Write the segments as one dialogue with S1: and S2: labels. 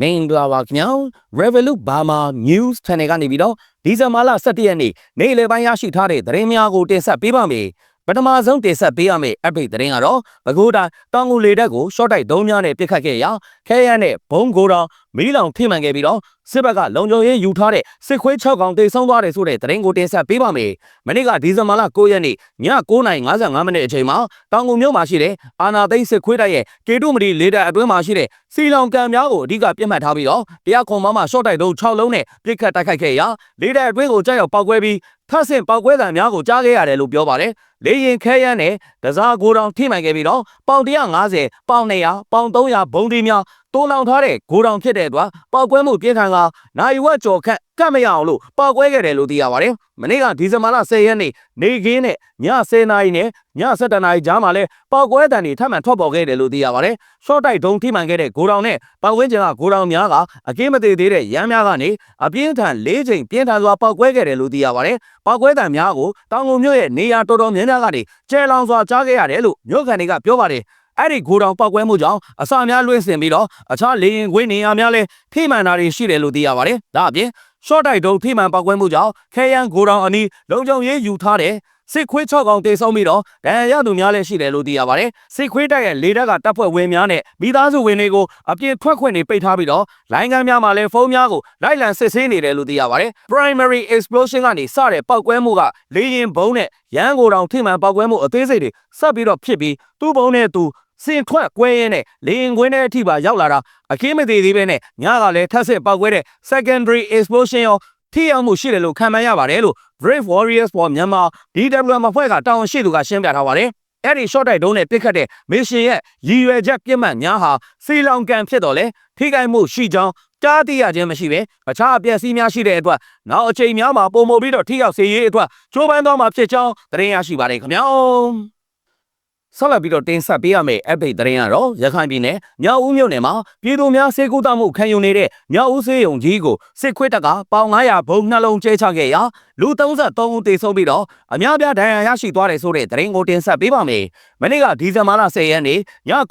S1: မင်္ဂလာပါခင်ဗျာ Revolut Burma News Channel ကနေပြီးတော့ဒီဇင်ဘာလ17ရက်နေ့နေ့လယ်ပိုင်းရရှိထားတဲ့သတင်းများကိုတင်ဆက်ပေးပါမယ် ပထမဆုံးတင်ဆက်ပေးရမယ့် update သတင်းကတော့ပဲခူးတိုင်းတောင်ငူလေတက်ကို short တိုက်ဒုံးများနဲ့ပြစ်ခတ်ခဲ့ရာခဲရန်နဲ့ဘုံကိုတောင်မီးလောင်ထိမှန်ခဲ့ပြီးတော့စစ်ဘက်ကလုံခြုံရေးယူထားတဲ့စစ်ခွေး6កောင်တေဆုံးသွားတယ်ဆိုတဲ့သတင်းကိုတင်ဆက်ပေးပါမယ်မနေ့ကဒီဇင်ဘာလ9ရက်နေ့ည9:55မိနစ်အချိန်မှာတောင်ငူမြို့မှာရှိတဲ့အာနာသိန်းစစ်ခွေးတိုက်ရဲ့ကေတုမတီလေတပ်အတွင်းမှာရှိတဲ့စီလောင်ကံများကိုအဓိကပြတ်မှတ်ထားပြီးတော့တရားခွန်မမ short တိုက်ဒုံး6လုံးနဲ့ပြစ်ခတ်တိုက်ခိုက်ခဲ့ရာလေတပ်အတွင်းကိုကြောက်ရောက်ပောက်ကွဲပြီး ထပ်ဆင့်ပောက်ကွဲတံများကိုကြားခဲ့ရတယ်လို့ပြောပါတယ်လေရင်ခဲရမ်းနဲ့တစားကိုတောင်ထိမှန်ခဲ့ပြီးတော့ပေါင်150ပေါင်200ပေါင်300ဘုံဒီများတိုးလောင်ထားတဲ့ဂိုတောင်ဖြစ်တဲ့အတွက်ပောက်ကွဲမှုပြင်းထန်ကနိုင်ဝက်ကျော်ခန့် ကတ်မရအောင်လို့ပောက်ကွဲခဲ့တယ်လို့သိရပါတယ်။မနေ့ကဒီဇင်ဘာလ10ရက်နေ့နေခင်းနဲ့ည10နာရီနဲ့ည7နာရီကြားမှာလဲပောက်ကွဲတံတွေထပ်မံထွက်ပေါ်ခဲ့တယ်လို့သိရပါတယ်။ short တိုက်ဒုံထိမှန်ခဲ့တဲ့ဂိုတောင်နဲ့ပောက်ကွဲကျင်ကဂိုတောင်များကအကင်းမသေးသေးတဲ့ရမ်းများကနေအပြင်းထန်၄ချိန်ပြင်းထန်စွာပောက်ကွဲခဲ့တယ်လို့သိရပါတယ်။ပောက်ကွဲတံများကိုတောင်ငုံမြို့ရဲ့နေရာတော်တော်များများကနေကျဲလောင်စွာကြားခဲ့ရတယ်လို့မြို့ခံတွေကပြောပါတယ်။အဲ့ဒီဂိုတောင်ပောက်ကွဲမှုကြောင့်အစာများလွင့်စင်ပြီးတော့အခြားလေရင်ခွေးနေရာများလဲထိမှန်တာတွေရှိတယ်လို့သိရပါတယ်။ဒါအပြင် short တိုက်ဒုံထိမှန်ပောက်ကွဲမှုကြောင့်ခဲယန်ဂိုတောင်အနီးလုံခြုံရေးယူထားတဲ့စစ်ခွေး6កောင်တေဆုံးပြီးတော့ဒဏ်ရာရသူများလည်းရှိတယ်လို့သိရပါတယ်။စစ်ခွေးတိုက်ရဲ့လေတပ်ကတပ်ဖွဲ့ဝင်များနဲ့မိသားစုဝင်တွေကိုအပြည့်ထွက်ခွင့်တွေပိတ်ထားပြီးတော့လိုင်းကမ်းများမှာလည်းဖုန်းများကိုလိုက်လံစစ်ဆေးနေတယ်လို့သိရပါတယ်။ Primary explosion ကနေစတဲ့ပောက်ကွဲမှုကလေရင်ဘုံနဲ့ရန်ကိုတောင်ထိမှန်ပောက်ကွဲမှုအသေးစိတ်တွေဆက်ပြီးတော့ဖြစ်ပြီးသူ့ဘုံနဲ့သူ စင်ထွက်ကွဲရင်းနဲ့လေရင်ခွင်းတဲ့အထိပါရောက်လာတာအခင်းမသေးသေးပဲနဲ့ညကလည်းထပ်ဆင့်ပောက်ကွဲတဲ့ secondary explosion ရောထိရောက်မှုရှိတယ်လို့ခံမှန်းရပါတယ်လို့ Brave Warriors for Myanmar DWM အဖွဲ့ကတာဝန်ရှိသူကရှင်းပြထားပါတယ်။အဲ့ဒီ short တိုက်ဒုံးနဲ့ပစ်ခတ်တဲ့ mission ရဲ့ရည်ရွယ်ချက်ပြစ်မှတ်များဟာစီလောင်ကန်ဖြစ်တော်လဲထိခိုက်မှုရှိကြောင်းကြားသိရခြင်းမရှိပဲအခြားအပျက်စီးများရှိတဲ့အတွက်နောက်အချိန်များမှာပုံမပြီးတော့ထိရောက်စေရေးအတွက်ကြိုးပမ်းသွားမှာဖြစ်ကြောင်းသတင်းရရှိပါတယ်ခင်ဗျာ။ ဆက်လက်ပြီးတော့တင်ဆက်ပေးရမယ့် update သတင်းကတော့ရခိုင်ပြည်နယ်မြောက်ဦးမြို့နယ်မှာပြည်သူများစေကူတမှုခံယူနေတဲ့မြောက်ဦးစေးရုံကြီးကိုစစ်ခွေးတပ်ကပေါင်900ဘုံနှလုံးကျဲချခဲ့ရာလူ33ဦးသေဆုံးပြီးတော့အများပြားဒဏ်ရာရရှိသွားတယ်ဆိုတဲ့သတင်းကိုတင်ဆက်ပေးပါမယ်။မနေ့ကဒီဇင်ဘာလ10ရက်နေ့ည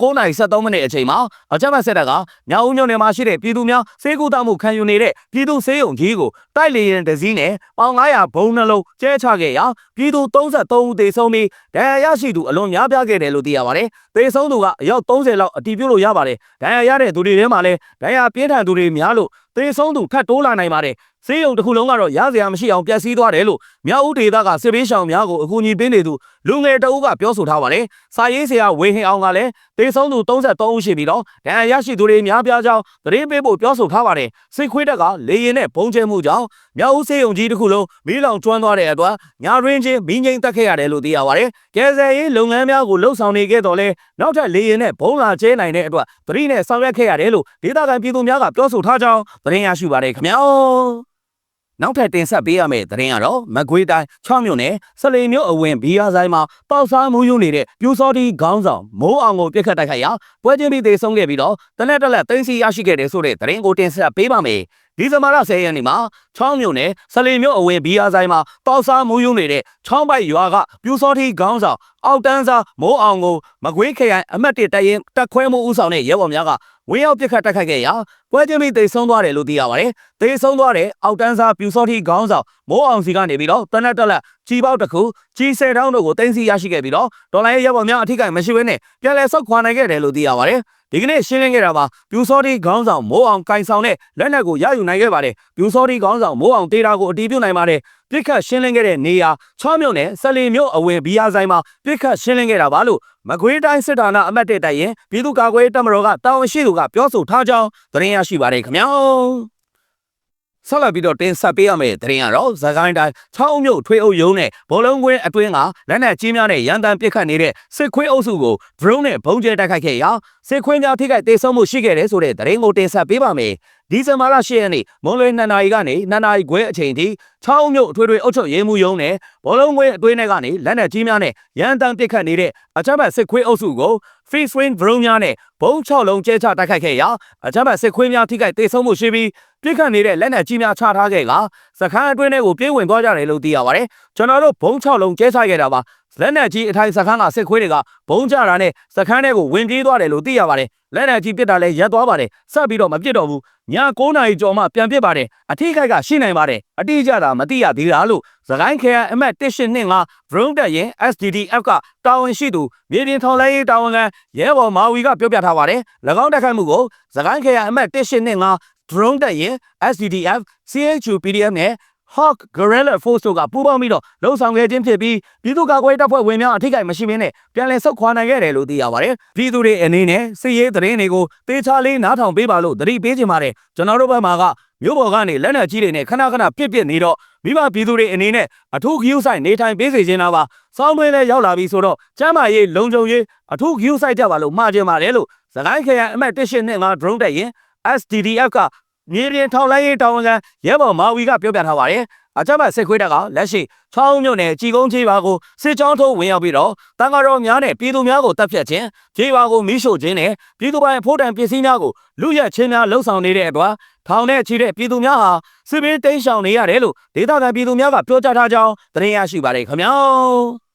S1: 9:73မိနစ်အချိန်မှာအကြမ်းဖက်စစ်တပ်ကမြောက်ဦးမြို့နယ်မှာရှိတဲ့ပြည်သူများစေကူတမှုခံယူနေတဲ့ပြည်သူစေးရုံကြီးကိုတိုက်လေရင်တစည်းနဲ့ပေါင်900ဘုံနှလုံးကျဲချခဲ့ရာပြည်သူ33ဦးသေဆုံးပြီးဒဏ်ရာရရှိသူအလွန်များပြားခဲ့တယ်လို့သိရပါတယ်။သေဆုံးသူကအယောက်30လောက်အတည်ပြုလို့ရပါတယ်။ဒဏ်ရာရတဲ့သူတွေထဲမှာလည်းဒဏ်ရာပြင်းထန်သူတွေများလို့သေဆုံးသူထပ်တိုးလာနိုင်ပါတယ်။ စေးရုံတစ်ခုလုံးကတော့ရစရာမရှိအောင်ပျက်စီးသွားတယ်လို့မြောက်ဦးဒေသကစစ်ပေးရှောင်များကိုအကူအညီပေးနေသူလူငယ်တအုပ်ကပြောဆိုထားပါတယ်။စာရေးဆရာဝေဟင်အောင်ကလည်းသေဆုံးသူ33ဦးရှိပြီးတော့ဒဏ်ရာရရှိသူတွေများပြားကြောင်းသတင်းပေးဖို့ပြောဆိုထားပါတယ်။စစ်ခွေးတက်ကလေရင်နဲ့ပုံကျဲမှုကြောင့်မြောက်ဦးစေးရုံကြီးတစ်ခုလုံးမီးလောင်ကျွမ်းသွားတဲ့အတွက်ညာရင်းချင်းမင်းငိမ့်တက်ခဲ့ရတယ်လို့သိရပါတယ်။ကယ်ဆယ်ရေးလုပ်ငန်းများကိုလှုပ်ဆောင်နေခဲ့တော့လဲနောက်ထပ်လေရင်နဲ့ဘုံလာကျဲနိုင်တဲ့အတွက်သတိနဲ့ဆောင်ရွက်ခဲ့ရတယ်လို့ဒေသခံပြည်သူများကပြောဆိုထားကြောင်းသတင်းရရှိပါတယ်ခင်ဗျာ။ နောက်ထပ်တင်ဆက်ပေးရမယ့်သတင်းကတော့မကွေးတိုင်း6မြို့နယ်စလိန်မြို့အဝင်ဘီယာဆိုင်မှာပေါက်စားမှုယူနေတဲ့ပြူစောတီခေါင်းဆောင်မိုးအောင်ကိုပြစ်ခတ်တိုက်ခိုက်ရာပွဲချင်းပြီးသေဆုံးခဲ့ပြီးတော့တနက်တက်လက်သိမ်းဆီးရရှိခဲ့တယ်ဆိုတဲ့သတင်းကိုတင်ဆက်ပေးပါမယ်။ဒီဇင်ဘာလ10ရက်နေ့မှာ6မြို့နယ်စလိန်မြို့အဝင်ဘီယာဆိုင်မှာပေါက်စားမှုယူနေတဲ့ချောင်းပိုက်ရွာကပြူစောတီခေါင်းဆောင်အောက်တန်းစားမိုးအောင်ကိုမကွေးခရိုင်အမတ်1တရင်တက်ခွဲမှုဦးဆောင်တဲ့ရဲဘော်များကဝင်းရောက်ပြစ်ခတ်တိုက်ခိုက်ခဲ့ရာပွဲချင်းပြီးသေဆုံးသွားတယ်လို့သိရပါတယ်။သေဆုံးသွားတဲ့အောက်တန်းစားပြူစောတိခေါင်းဆောင်မိုးအောင်စီကနေပြီးတော့တနက်တက်လက် ကြီးပေါက်တစ်ခုကြီးဆယ်တောင်းတို့ကိုတင်စီရရှိခဲ့ပြီးတော့ဒေါ်လာရဲ့ရပ်ပေါ်များအထိကိမရှိဘဲနဲ့ပြန်လည်ဆုတ်ခွာနိုင်ခဲ့တယ်လို့သိရပါတယ်။ဒီကနေ့ရှင်းလင်းခဲ့တာပါပြူစောတိခေါင်းဆောင်မိုးအောင်ကင်ဆောင်တဲ့လက်နက်ကိုရယူနိုင်ခဲ့ပါတယ်ပြူစောတိခေါင်းဆောင်မိုးအောင်တေးတာကိုအတီးပြုတ်နိုင်ပါတယ်ပြစ်ခတ်ရှင်းလင်းခဲ့တဲ့နေရာ6မြို့နယ်စလီမြို့အဝင်ဘီယာဆိုင်မှာပြစ်ခတ်ရှင်းလင်းခဲ့တာပါလို့မကွေးတိုင်းစစ်ဌာနအမတ်တေတိုင်ရင်ပြည်သူ့ကာကွယ်တပ်မတော်ကတာဝန်ရှိသူကပြောဆိုထားကြောင်းသတင်းရရှိပါတယ်ခင်ဗျာ ဆက်လက်ပြီးတော့တင်ဆက်ပေးရမယ့်သတင်းကတော့ဇကိုင်းတိုင်းချောင်းမြို့ထွေးအုပ်ယုံနဲ့ဘောလုံးကွင်းအတွင်းကလက်နက်ကြီးများနဲ့ရန်တမ်းပစ်ခတ်နေတဲ့စစ်ခွေးအုပ်စုကို drone နဲ့ဘုံကျဲတိုက်ခိုက်ခဲ့ရာစစ်ခွေးများထိခိုက်ဒေဆုံးမှုရှိခဲ့တယ်ဆိုတဲ့သတင်းကိုတင်ဆက်ပေးပါမယ်။ ဒီဇင်ဘာလ10ရက်နေ့မွန်လွေ2နာရီကနေ2နာရီခွဲအချိန်ထိချောင်းမြို့အထွေထွေအုပ်ချုပ်ရေးမှူးရုံးနဲ့ဘောလုံးကွင်းအတွင်းထဲကနေလက်နက်ကြီးများနဲ့ရန်တမ်းပစ်ခတ်နေတဲ့အကြမ်းဖက်စစ်ခွေးအုပ်စုကို free swing drone များနဲ့ဘုံ6လုံးကျဲချတိုက်ခိုက်ခဲ့ရာအကြမ်းဖက်စစ်ခွေးများထိခိုက်ဒေဆုံးမှုရှိပြီးပြစ်ခတ်နေတဲ့လက်နက်ကြီးများချထားခဲ့ကစခန်းအတွင်းထဲကိုပြေးဝင်သွားကြတယ်လို့သိရပါတယ်။ကျွန်တော်တို့ဘုံ6လုံးကျဲချခဲ့တာပါ လက်နက်ကြီးအထိုင်စခန်းကစစ်ခွေးတွေကဘုံကျတာနဲ့စခန်းထဲကိုဝင်ပြေးသွားတယ်လို့သိရပါတယ်လက်နက်ကြီးပစ်တာလည်းရပ်သွားပါတယ်ဆက်ပြီးတော့မပစ်တော့ဘူးည9နာရီကျော်မှပြန်ပစ်ပါတယ်အထိခိုက်ကရှိနိုင်ပါတယ်အတိအကျတာမသိရသေးတာလို့သခိုင်းခရိုင်အမှတ်1825 drone တက်ရင် SDDF ကတာဝန်ရှိသူမြေပြင်ထောင်လဲရေးတာဝန်ခံရဲဘော်မာဝီကပြောပြထားပါတယ်၎င်းတက်ခိုက်မှုကိုသခိုင်းခရိုင်အမှတ်1825 drone တက်ရင် SDDF CHU PDF နဲ့ Hawk Guerrilla Force တို့ကပူးပေါင်းပြီးတော့လှုံ့ဆော်ခဲ့ခြင်းဖြစ်ပြီးပြည်သူ့ကာကွယ်ရေးတပ်ဖွဲ့ဝင်များအထိကိမရှိမင်းနဲ့ပြန်လည်ဆုတ်ခွာနိုင်ခဲ့တယ်လို့သိရပါတယ်။ပြည်သူတွေအနေနဲ့စစ်ရေးသတင်းတွေကိုတေချာလေးနားထောင်ပေးပါလို့သတိပေးချင်ပါတယ်။ကျွန်တော်တို့ဘက်မှာကမြို့ပေါ်ကနေလက်နက်ကြီးတွေနဲ့ခဏခဏပြစ်ပြစ်နေတော့မိဘပြည်သူတွေအနေနဲ့အထူးဂရုစိုက်နေထိုင်ပေးစေချင်တာပါ။စောင်းတွင်းလည်းရောက်လာပြီဆိုတော့ကျမ်းမာရေးလုံခြုံရေးအထူးဂရုစိုက်ကြပါလို့မှားချင်ပါတယ်လို့သခိုင်းခရိုင်အမှတ်1825 drone တက်ရင် SDDF က မြေပြင်ထောင်လိုင်းရေးတာဝန်ခံရဲဘော်မာဝီကပြောပြထားပါတယ်။အကြမ်းဖက်စစ်ခွေးတပ်ကလက်ရှိချောင်းမြို့နယ်ကြည်ကုန်းချေးပါကိုစစ်ကြောင်းထိုးဝင်ရောက်ပြီးတော့တန်ဃာတော်များနဲ့ပြည်သူများကိုတပ်ဖြတ်ခြင်းခြေပါကိုမိရှို့ခြင်းနဲ့ပြည်သူပိုင်အဖို့တန်ပစ္စည်းများကိုလူရက်ချင်းများလှုပ်ဆောင်နေတဲ့အတွက်ထောင်နဲ့ချီတဲ့ပြည်သူများဟာစစ်ပင်းတိမ်းရှောင်နေရတယ်လို့ဒေသခံပြည်သူများကပြောကြားထားကြောင်းသတင်းရရှိပါတယ်ခင်ဗျာ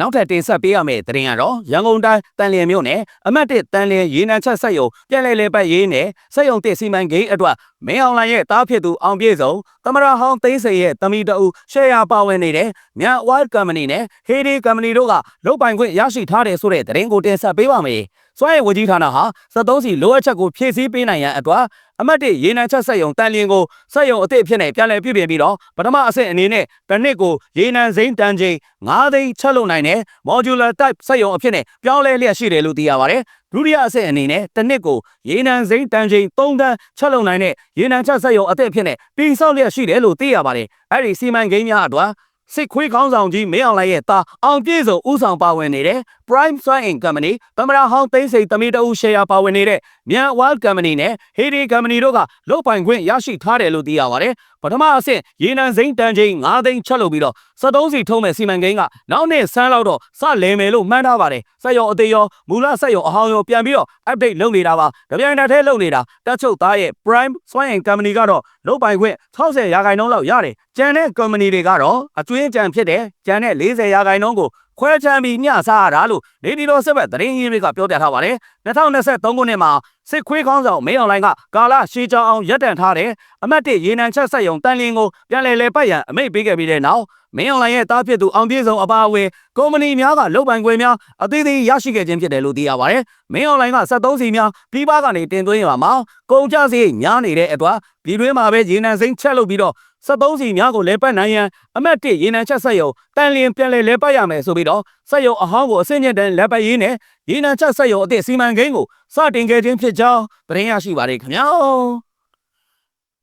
S1: နောက်ထပ်တင်ဆက်ပေးရမယ့်သတင်းကတော့ရန်ကုန်တိုင်းတန်လျင်မြို့နယ်အမှတ်1တန်လျင်ရေနံချက်ဆက်ယုံပြန်လည်လဲပတ်ရေးနဲ့ဆက်ယုံတစ်စီမံကိန်းအတွက်မင်းအောင်လှိုင်ရဲ့တားဖြစ်သူအောင်ပြေဆုံးသမရဟောင်းသိန်းစိန်ရဲ့တမီတအူရှယ်ယာပါဝင်နေတဲ့မြန် Wild Company နဲ့ Heyday Company တို့ကလုတ်ပိုင်ခွင့်ရရှိထားတယ်ဆိုတဲ့သတင်းကိုတင်ဆက်ပေးပါမယ်။ စွမ်းရည်ဝကြီးဌာနဟာ73စီလိုအပ်ချက်ကိုဖြည့်ဆည်းပေးနိုင်ရန်အတွက်အမတ်တစ်ရေနံချက်ဆက်ယုံတန်လျင်ကိုဆက်ယုံအသစ်အဖြစ်နဲ့ပြန်လည်ပြုပြင်ပြီးတော့ပထမအဆင့်အနေနဲ့တစ်နှစ်ကိုရေနံစိမ်းတန်ချိန်9သိန်းချက်လုံနိုင်တဲ့ modular type ဆက်ယုံအဖြစ်နဲ့ပြောင်းလဲလျက်ရှိတယ်လို့သိရပါတယ်။ဒုတိယအဆင့်အနေနဲ့တစ်နှစ်ကိုရေနံစိမ်းတန်ချိန်3တန်းချက်လုံနိုင်တဲ့ရေနံချက်ဆက်ယုံအသစ်အဖြစ်နဲ့ပြီးဆောက်လျက်ရှိတယ်လို့သိရပါတယ်။အဲ့ဒီစီမံကိန်းများအတွက် စစ်ခွေးခေါင်းဆောင်ကြီးမင်းအောင်လှိုင်ရဲ့တာအောင်ပြည့်စုံဥဆောင်ပါဝင်နေတဲ့ Prime Swine Company သမရဟောင်းသိန်းစိန်တမီတအူရှယ်ယာပါဝင်နေတဲ့မြန် Wild Company နဲ့ Heyday Company တို့ကလုတ်ပိုင်ခွင့်ရရှိထားတယ်လို့သိရပါတယ်။ ပထမအဆင့်ရေနံစိမ်းတန်ချိန်9သိန်းချက်လုပ်ပြီးတော့73စီထုံးမဲ့စီမံကိန်းကနောက်နှစ်ဆန်းလောက်တော့စလဲမယ်လို့မှန်းထားပါတယ်။စက်ရောအသေးရောမူလစက်ရောအဟောင်းရောပြန်ပြီးတော့ update လုပ်နေတာပါ။ကြပြိုင်တစ်ထဲလုပ်နေတာတက်ချုပ်သားရဲ့ Prime Swine Company ကတော့လုတ်ပိုင်ခွင့်60ရာခိုင်နှုန်းလောက်ရတယ်။ကျန်တဲ့ company တွေကတော့အကျွင်းကြံဖြစ်တယ်။ကျန်တဲ့40ရာခိုင်နှုန်းကို ခွဲချမ်းပြီးမျှစားရတာလို့နေပြည်တော်စစ်ဘက်သတင်းရင်းတွေကပြောပြထားပါတယ်။2023ခုနှစ်မှာစစ်ခွေးခေါင်းဆောင်မင်းအောင်လှိုင်ကကာလရှည်ကြောင်အောင်ရပ်တန့်ထားတဲ့အမတ်တစ်ရေနံချက်ဆက်ယုံတန်လင်းကိုပြန်လည်လဲပတ်ရန်အမိန့်ပေးခဲ့ပြီးတဲ့နောက်မင်းအောင်လှိုင်ရဲ့တားဖြစ်သူအောင်ပြေဆုံးအပါအဝင်ကုမ္ပဏီများကလုတ်ပိုင်ခွင့်များအသေးသေးရရှိခဲ့ခြင်းဖြစ်တယ်လို့သိရပါတယ်။မင်းအောင်လှိုင်က73စီများပြည်ပကနေတင်သွင်းရမှာကုန်ကျစရိတ်များနေတဲ့အတွက်ပြည်တွင်းမှာပဲရေနံစိမ်းချက်လုပ်ပြီးတော့ 73စီများကိုလဲပတ်နိုင်ရန်အမတ်1ရေနံချက်ဆက်ယုံတန်လျင်ပြန်လဲလဲပတ်ရမယ်ဆိုပြီးတော့ဆက်ယုံအဟောင်းကိုအစင်းညက်တန်းလဲပတ်ရင်းနဲ့ရေနံချက်ဆက်ယုံအသစ်စီမံကိန်းကိုစတင်ခဲ့ခြင်းဖြစ်ကြောင်းသတင်းရရှိပါတယ်ခင်ဗျာ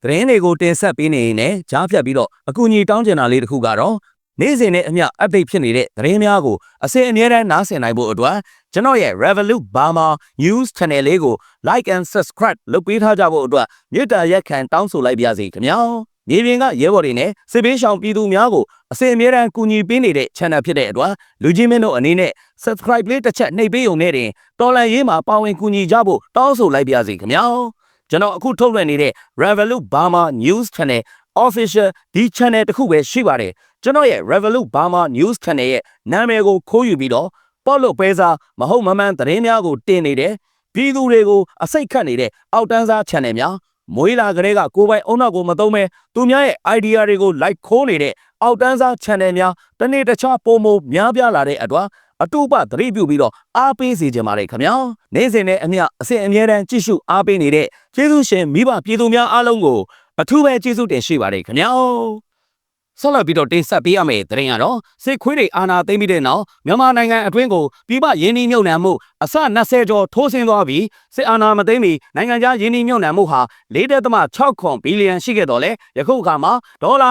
S1: သတင်းတွေကိုတင်ဆက်ပေးနေရင်လည်းကြားဖြတ်ပြီးတော့အကူအညီတောင်းချင်တာလေးတစ်ခုကတော့နေ့စဉ်နဲ့အမျှ update ဖြစ်နေတဲ့သတင်းများကိုအစဉ်အမြဲတမ်းနားဆင်နိုင်ဖို့အတွက်ကျွန်တော်ရဲ့ Revolut Burma News Channel လေးကို like and subscribe လုပ်ပေးထားကြဖို့အတွက်မေတ္တာရက်ခံတောင်းဆိုလိုက်ပါရစေခင်ဗျာ မြေပြင်ကရဲဘော်တွေနဲ့စစ်ပေးရှောင်ပြည်သူများကိုအစဉ်အမြဲတမ်းကူညီပေးနေတဲ့ channel ဖြစ်တဲ့အတွက်လူကြီးမင်းတို့အနေနဲ့ subscribe လေးတစ်ချက်နှိပ်ပေးုံနဲ့တင်တော်လန်ရေးမှာပါဝင်ကူညီကြဖို့တောင်းဆိုလိုက်ပါရစေခင်ဗျာကျွန်တော်အခုထုတ်လွှင့်နေတဲ့ Revolut Burma News Channel official ဒီ channel တစ်ခုပဲရှိပါတယ်ကျွန်တော်ရဲ့ Revolut Burma News Channel ရဲ့နာမည်ကိုခိုးယူပြီးတော့ပေါ့လို့ပဲစားမဟုတ်မမှန်သတင်းများကိုတင်နေတယ်ပြည်သူတွေကိုအစိတ်ခတ်နေတဲ့အောက်တန်းစား channel များ မွေးလာကလေးကကိုယ်ပိုင်အုံနောက်ကိုမသုံးမဲသူများရဲ့ idea တွေကို like ခိုးနေတဲ့အောက်တန်းစား channel များတနေ့တခြားပုံမများပြားလာတဲ့အတွက်အတူပသတိပြုပြီးတော့အားပေးစေချင်ပါတယ်ခင်ဗျာနေ့စဉ်နဲ့အမျှအစဉ်အမြဲတမ်းကြည့်ရှုအားပေးနေတဲ့ကျေးဇူးရှင်မိဘပြည်သူများအားလုံးကိုအထူးပဲကျေးဇူးတင်ရှိပါတယ်ခင်ဗျာ ဆက်လက်ပြီးတော့တင်ဆက်ပေးရမယ့်သတင်းကတော့စစ်ခွေးတွေအာဏာသိမ်းပြီးတဲ့နောက်မြန်မာနိုင်ငံအတွင်းကိုပြည်ပရင်းနှီးမြှုပ်နှံမှုအစ20ကျော်ထိုးဆင်းသွားပြီးစစ်အာဏာမသိမ်းမီနိုင်ငံခြားရင်းနှီးမြှုပ်နှံမှုဟာ4.6ခွန်ဘီလီယံရှိခဲ့တော့လေယခုအခါမှာဒေါ်လာ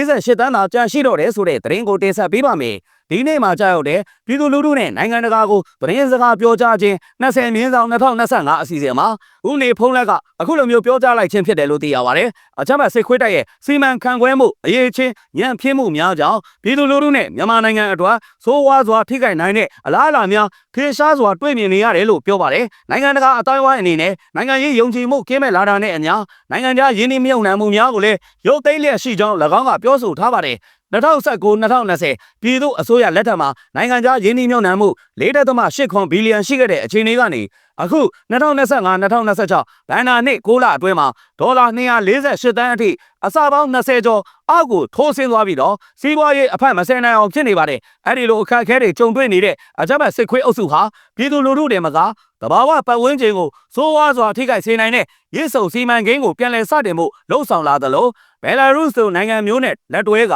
S1: 248တန်းသာကျန်ရှိတော့တယ်ဆိုတဲ့သတင်းကိုတင်ဆက်ပေးပါမယ် ဒီနေ့မှာကြာရောက်တဲ့ပြည်သူလူထုနဲ့နိုင်ငံတကာကိုသတင်းစကားပြောကြားခြင်း20မြင်းဆောင်2025အစီအစဉ်မှာဦးနေဖုံးလက်ကအခုလိုမျိုးပြောကြားလိုက်ခြင်းဖြစ်တယ်လို့သိရပါတယ်။အချက်မဲ့စစ်ခွေးတိုက်ရဲ့စီမံခန့်ခွဲမှုအရေးချင်းညံ့ဖျင်းမှုများကြောင့်ပြည်သူလူထုနဲ့မြန်မာနိုင်ငံအတွက်ဆိုးဝါးစွာထိခိုက်နိုင်တဲ့အလားအလာများခေရှားစွာတွေ့မြင်နေရတယ်လို့ပြောပါတယ်။နိုင်ငံတကာအတိုင်းအဝိုင်းအနေနဲ့နိုင်ငံရေးယုံကြည်မှုကင်းမဲ့လာတာနဲ့အညာနိုင်ငံခြားယင်းနှိမ့်မြုံနှံမှုများကိုလည်းရုပ်သိမ်းလျက်ရှိကြောင်း၎င်းကပြောဆိုထားပါတယ်။ 2019 2020ပြည်သူ့အစိုးရလက်ထက်မှာနိုင်ငံခြားရင်းနှီးမြှုပ်နှံမှု4.8ခွန်ဘီလီယံရှိခဲ့တဲ့အခြေအနေကနေအခု2025 2026ဘဏ္ဍာနှစ်6လအတွင်းမှာဒေါ်လာ248တန်းအထိအစပေါင်း20ကျော်အောက်ကိုထိုးဆင်းသွားပြီးတော့စီးပွားရေးအဖက်မဆယ်နိုင်အောင်ဖြစ်နေပါတယ်အဲ့ဒီလိုအခက်အခဲတွေကြုံတွေ့နေတဲ့အကြမ်းဖက်စစ်ခွေးအုပ်စုဟာပြည်သူလူထုတွေမှာကတဘာဝပတ်ဝန်းကျင်ကိုစိုးဝါးစွာထိခိုက်စေနိုင်တဲ့ရစ်ဆုံစီမံကိန်းကိုပြန်လည်စတင်မှုလှုံ့ဆော်လာသလိုဘယ်လာရုစ်တို့နိုင်ငံမျိုးနဲ့လက်တွဲက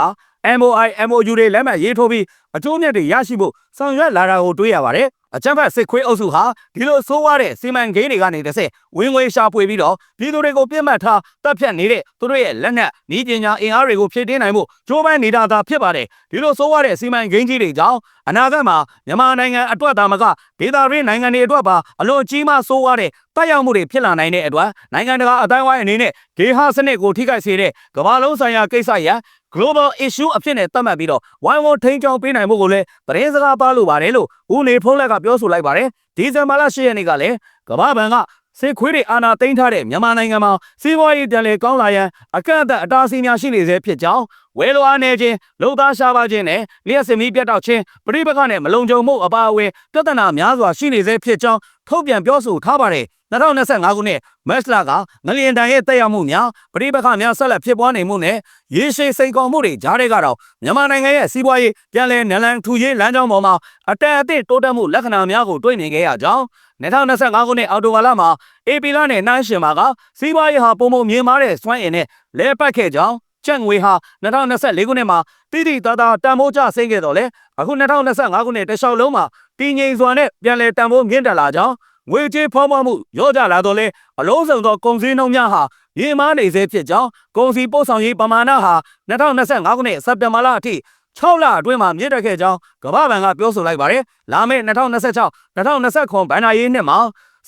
S1: MOI MOU တွေလက်မှတ်ရေးထိုးပြီးအကျိုးမြတ်တွေရရှိဖို့ဆောင်ရွက်လာတာကိုတွေ့ရပါတယ်။အကြမ်းဖက်စစ်ခွေးအုပ်စုဟာဒီလိုဆိုးဝါးတဲ့စီမံကိန်းတွေကနေတစ်ဆင့်ဝင်ငွေရှာဖွေပြီးတော့ပြည်သူတွေကိုပြစ်မှတ်ထားတပ်ဖြတ်နေတဲ့သူတို့ရဲ့လက်နက်ဤပညာအင်အားတွေကိုဖြည့်တင်းနိုင်မှုကြိုးပမ်းနေတာသာဖြစ်ပါတယ်။ဒီလိုဆိုးဝါးတဲ့စီမံကိန်းကြီးတွေကြောင့်အနာဂတ်မှာမြန်မာနိုင်ငံအတွက်သာမကဒေသတွင်းနိုင်ငံတွေအတွက်ပါအလွန်ကြီးမားဆိုးဝါးတဲ့တက်ရောက်မှုတွေဖြစ်လာနိုင်တဲ့အတွက်နိုင်ငံတကာအတိုင်းအဝိုင်းအနေနဲ့ဂေဟာစနစ်ကိုထိခိုက်စေတဲ့ကမ္ဘာလုံးဆိုင်ရာကိစ္စရပ် global issue အဖြစ်နဲ့သတ်မှတ်ပြီးတော့ဝိုင်းဝန်းထိန်းချောင်းပေးနိုင်မှုကိုလည်းသတင်းစကားပါလို့ပါတယ်လို့ဦးနေဖုံးလက်ကပြောဆိုလိုက်ပါတယ်ဒီဇင်ဘာလ10ရက်နေ့ကလည်းကမ္ဘာဘဏ်ကစစ်ခွေးတွေအာဏာသိမ်းထားတဲ့မြန်မာနိုင်ငံမှာစီးပွားရေးပြန်လည်ကောင်းလာရန်အကန့်အသတ်အတားအဆီးများရှိနေသေးဖြစ်ကြောင်း ဝဲလိုအားနေခြင်းလုံသားရှားပါခြင်းနဲ့လျှက်စင်မီပြတ်တောက်ခြင်းပြိပခနဲ့မလုံခြုံမှုအပါအဝင်ပြဿနာများစွာရှိနေသေးဖြစ်ကြောင်းထုတ်ပြန်ပြောဆိုထားပါတယ်2025ခုနှစ်မတ်လကငလျင်တန်ရဲ့တက်ရောက်မှုများပြိပခများဆက်လက်ဖြစ်ပွားနေမှုနဲ့ရေရှည်စိန်ခေါ်မှုတွေကြားထဲကတော့မြန်မာနိုင်ငံရဲ့စီးပွားရေးပြန်လည်နလန်ထူရေးလမ်းကြောင်းပေါ်မှာအတန်အသင့်တိုးတက်မှုလက္ခဏာများကိုတွေ့မြင်ခဲ့ရကြောင်း2025ခုနှစ်အောက်တိုဘာလမှာအေပီလာနဲ့နှိုင်းရှင်မှာကစီးပွားရေးဟာပုံပုံမြင်မာတဲ့စွမ်းအင်နဲ့လဲပတ်ခဲ့ကြောင်း ကျပ်ငွေဟာ2024ခုနှစ်မှာတိတိတသားတန်ဖိုးကျဆင်းခဲ့တော့လေအခု2025ခုနှစ်တလျှောက်လုံးမှာတည်ငြိမ်စွာနဲ့ပြန်လည်တန်ဖိုးမြင့်တက်လာကြောင်းငွေကြေးဖောင်းပွားမှုရော့ကျလာတော့လေအလုံးစုံသောကုန်စည်နှုန်းများဟာရေမားနေစေဖြစ်ကြောင်းကုန်စည်ပို့ဆောင်ရေးပမာဏဟာ2025ခုနှစ်စက်တင်ဘာလအထိ6လအတွင်းမှာမြင့်တက်ခဲ့ကြောင်းကမ္ဘာ့ဘဏ်ကပြောဆိုလိုက်ပါတယ်။လာမယ့်2026 2029ဘဏ္ဍာရေးနှစ်မှာ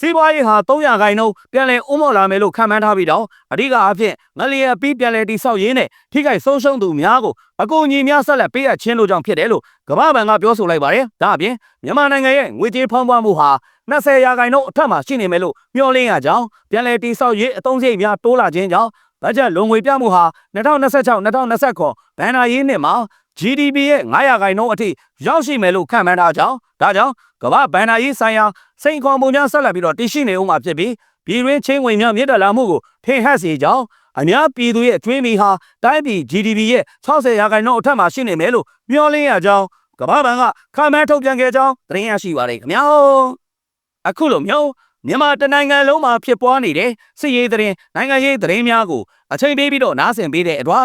S1: စီးပွားရေးဟာ300ခိုင်နှုန်းပြန်လည်ဥမော့လာမယ်လို့ခန့်မှန်းထားပြီးတော့အဓိကအဖြစ်ငလျင်အပြီးပြန်လည်တိဆောက်ရေးနဲ့ထိခိုက်ဆုံးရှုံးသူများကိုအကူအညီများဆက်လက်ပေးအပ်ခြင်းလို့ကြောင့်ဖြစ်တယ်လို့ကမ္ဘာ့ဘဏ်ကပြောဆိုလိုက်ပါတယ်။ဒါအပြင်မြန်မာနိုင်ငံရဲ့ငွေကြေးဖောင်းပွားမှုဟာ20ရာခိုင်နှုန်းအထက်မှာရှိနေမယ်လို့မျှော်လင့်ရကြောင်းပြန်လည်တိဆောက်ရေးအသုံးစရိတ်များတိုးလာခြင်းကြောင့်ဘတ်ဂျက်လုံငွေပြမှုဟာ2026 2029ဘဏ္ဍာရေးနှစ်မှာ GDP ရဲ့900ခိုင်နှုန်းအထိရောက်ရှိမယ်လို့ခန့်မှန်းထားကြောင်းဒါကြောင့်ကမ္ဘာဘဏ္ဍာရေးဆိုင်ရာစိန်ခေါ်မှုများဆက်လက်ပြီးတော့တည်ရှိနေဦးမှာဖြစ်ပြီးပြည်တွင်းချင်းဝင်များမြင့်တက်လာမှုကိုထင်ဟပ်စေကြောင်းအများပြည်သူရဲ့ကျွေးမီဟာတိုင်းပြည် GDP ရဲ့60ရာခိုင်နှုန်းအထက်မှာရှိနေမယ်လို့မျှော်လင့်ရကြောင်းကမ္ဘာဘဏ်ကခန့်မှန်းထုတ်ပြန်ခဲ့ကြောင်းသတင်းရရှိပါရခင်ဗျာအခုလိုမျိုးမြန်မာတနိုင်ငံလုံးမှာဖြစ်ပွားနေတဲ့စစ်ရေးသတင်းနိုင်ငံရေးသတင်းများကိုအချိန်ပေးပြီးတော့နားဆင်ပေးတဲ့အတွက်